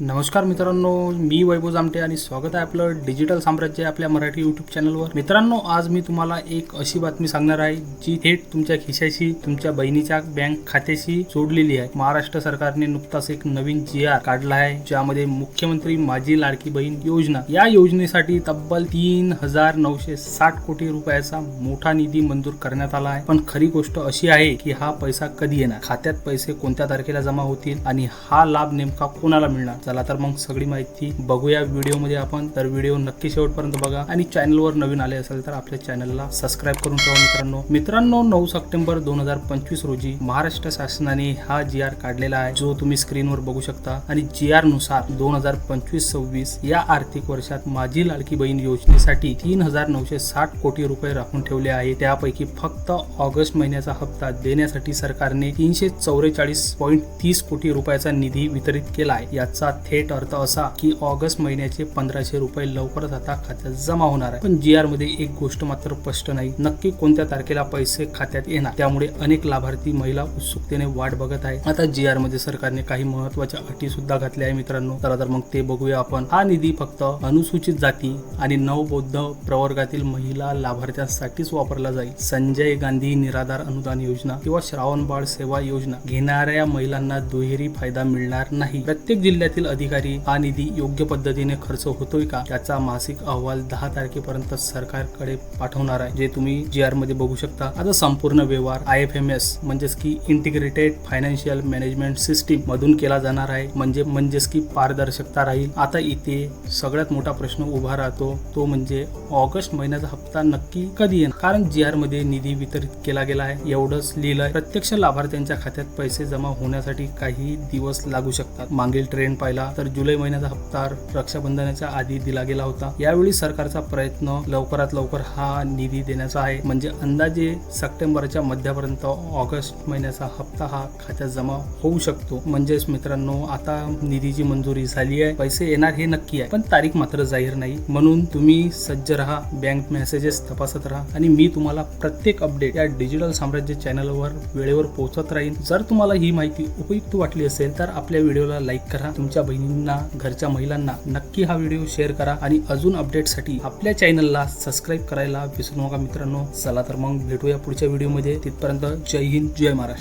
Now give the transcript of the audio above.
नमस्कार मित्रांनो मी वैभव जामटे आणि स्वागत आहे आपलं डिजिटल साम्राज्य आपल्या मराठी युट्यूब चॅनलवर मित्रांनो आज मी तुम्हाला एक अशी बातमी सांगणार आहे जी थेट तुमच्या खिशाशी तुमच्या बहिणीच्या बँक खात्याशी जोडलेली आहे. महाराष्ट्र सरकारने नुकताच एक नवीन जी आर काढला आहे ज्यामध्ये मुख्यमंत्री माझी लाडकी बहीण योजना. या योजनेसाठी तब्बल तीन हजार नऊशे साठ कोटी रुपयाचा मोठा निधी मंजूर करण्यात आला आहे. पण खरी गोष्ट अशी आहे की हा पैसा कधी येणार? खात्यात पैसे कोणत्या तारखेला जमा होतील? आणि हा लाभ नेमका कोणाला मिळणार? चला तर मग सगळी माहिती बघूया व्हिडिओमध्ये आपण. तर व्हिडिओ नक्की शेवटपर्यंत बघा. आणि चॅनलवर नवीन आले असेल तर आपल्या चॅनलला सबस्क्राईब करून ठेवा मित्रांनो. मित्रांनो नऊ सप्टेंबर दोन हजार पंचवीस रोजी महाराष्ट्र शासनाने हा जी आर काढलेला आहे जो तुम्ही स्क्रीनवर बघू शकता. आणि जी आरनुसार दोन हजार पंचवीस सव्वीस या आर्थिक वर्षात माझी लाडकी बहीण योजनेसाठी तीन हजार नऊशे साठ कोटी रुपये राखून ठेवले आहे. त्यापैकी फक्त ऑगस्ट महिन्याचा हप्ता देण्यासाठी सरकारने तीनशे चौवेचाळीस पॉईंट तीस कोटी रुपयाचा निधी वितरित केला आहे. याचा थेट अर्थ असा की ऑगस्ट महिन्याचे पंधराशे रुपये लवकरच आता खात्यात जमा होणार आहे. पण जी आरमध्ये एक गोष्ट मात्र स्पष्ट नाही. नक्की कोणत्या तारखेला पैसे खात्यात येणार? त्यामुळे अनेक लाभार्थी महिला उत्सुकतेने वाट बघत आहे. आता जी आरमध्ये सरकारने काही महत्त्वाच्या अटी सुद्धा घातल्या आहे मित्रांनो. चला तर मग ते बघूया आपण. हा निधी फक्त अनुसूचित जाती आणि नवबौद्ध प्रवर्गातील महिला लाभार्थ्यांसाठीच वापरला जाईल. संजय गांधी निराधार अनुदान योजना किंवा श्रावण बाळ सेवा योजना घेणाऱ्या महिलांना दुहेरी फायदा मिळणार नाही. प्रत्येक जिल्ह्यातील अधिकारी हा निधी योग्य पद्धतीने खर्च होतोय का त्याचा मासिक अहवाल दहा तारखेपर्यंत सरकारकडे पाठवणार आहे जे तुम्ही जी आरमध्ये बघू शकता. आता संपूर्ण व्यवहार आय एफ एम एस म्हणजेच की इंटिग्रेटेड फायनान्शियल मॅनेजमेंट सिस्टीम मधून केला जाणार आहे. म्हणजे म्हणजेच की पारदर्शकता राहील. आता इथे सगळ्यात मोठा प्रश्न उभा राहतो तो म्हणजे ऑगस्ट महिन्याचा हप्ता नक्की कधी येणार? कारण जी आरमध्ये निधी वितरित केला गेला आहे. एवढंच लिहिलंय. प्रत्यक्ष लाभार्थ्यांच्या खात्यात पैसे जमा होण्यासाठी काही दिवस लागू शकतात. मागील ट्रेंड पाहिला तर जुलै महिन्याचा हप्ता रक्षाबंधनाच्या आधी दिला गेला होता. यावेळी सरकारचा प्रयत्न लवकरात लवकर हा निधी देण्याचा आहे. म्हणजे अंदाजे सप्टेंबरच्या मध्यापर्यंत ऑगस्ट महिन्याचा हप्ता हा खात्यात जमा होऊ शकतो. म्हणजेच मित्रांनो आता निधीची मंजुरी झाली आहे. पैसे येणार हे नक्की आहे. पण तारीख मात्र जाहीर नाही. म्हणून तुम्ही सज्ज राहा बँक मेसेजेस तपासत राहा आणि मी तुम्हाला प्रत्येक अपडेट या डिजिटल साम्राज्य चॅनलवर वेळेवर पोहोचत राहीन. जर तुम्हाला ही माहिती उपयुक्त वाटली असेल तर आपल्या व्हिडिओला लाईक करा. तुमच्या बहिणींना घरच्या महिलांना नक्की हा व्हिडिओ शेअर करा आणि अजून अपडेटसाठी आपल्या चॅनलला सबस्क्राईब करायला विसरू नका मित्रांनो. चला तर मग भेटूया पुढच्या व्हिडिओमध्ये. तिथपर्यंत जय हिंद जय महाराष्ट्र.